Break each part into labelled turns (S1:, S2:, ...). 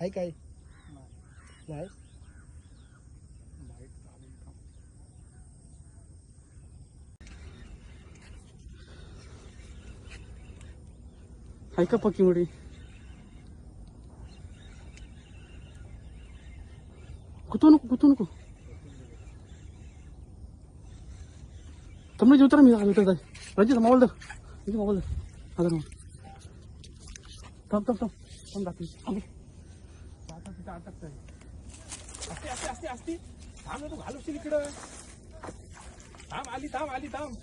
S1: आहे काय नाही
S2: आहे का को कुतो नको कुतो नको तमिळ जेवता मी उतरत आहे रजित मावल दर रजित मावल दर तब तब तब तब दाती
S1: अभी तिथं अटकतंय असते असते असते असते थांब ना तू घालवशील इकडं. थांब आली थांब आली थांब.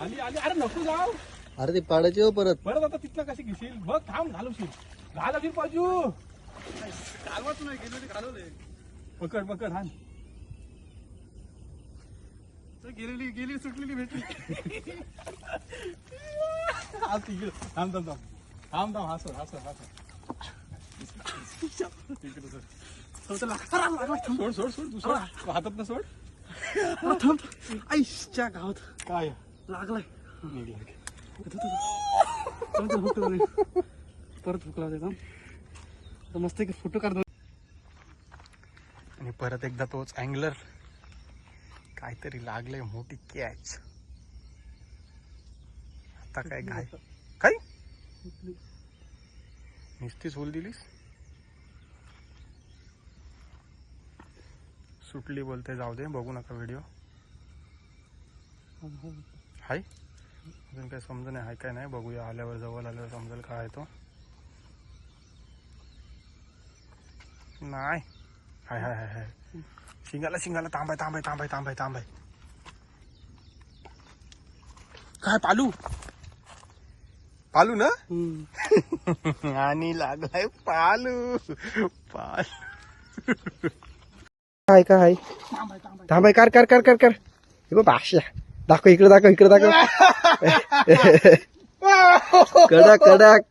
S1: आली आली अरे नको जाऊ.
S3: अरे ते पाडायचे हो परत.
S1: परत आता तिथलं कशी घेशील? बघ थांब घालवशील घालवशील पाजू.
S2: कालवाच नाही गेलो ते घालवले
S1: पकड पकड हान
S2: गेलेली गेली सुटलेली भेटली.
S1: थांब थांब थांब. थांब थांब हसत हसत हसत तिकडे सोड सोड सोड दुसरा हातात ना सोड
S2: थांब आईच्या गावात
S1: काय
S2: लागलाय परत हुकला होता मस्त एक फोटो काढतो
S3: आणि परत एकदा तोच अँगलर. काहीतरी लागलंय मोठी कॅच आता काय काय काय? नुसतीच होल दिलीस? सुटली बोलते जाऊ दे बघू नका व्हिडिओ हाय? अजून काही समज नाही हाय काय नाही बघूया आल्यावर जवळ आल्यावर समजेल काय आहे तो. नाही. हाय हाय हाय हाय. शिंगाला शिंगाला तांबाय तांबाय तांबाय तांबाय तांबाय काय पालू? पालू ना? आणि लागलाय पालू. पालू.
S1: काय काय थांबाय कर कर कर कर कर. हे बघ दाखव इकडे दाखव इकडे दाखव. कडक कडक.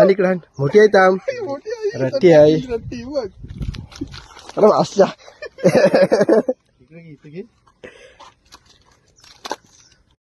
S1: आणि इकडे आण. मोठी आहे ताम रट्टी आहे. अरे भाषा.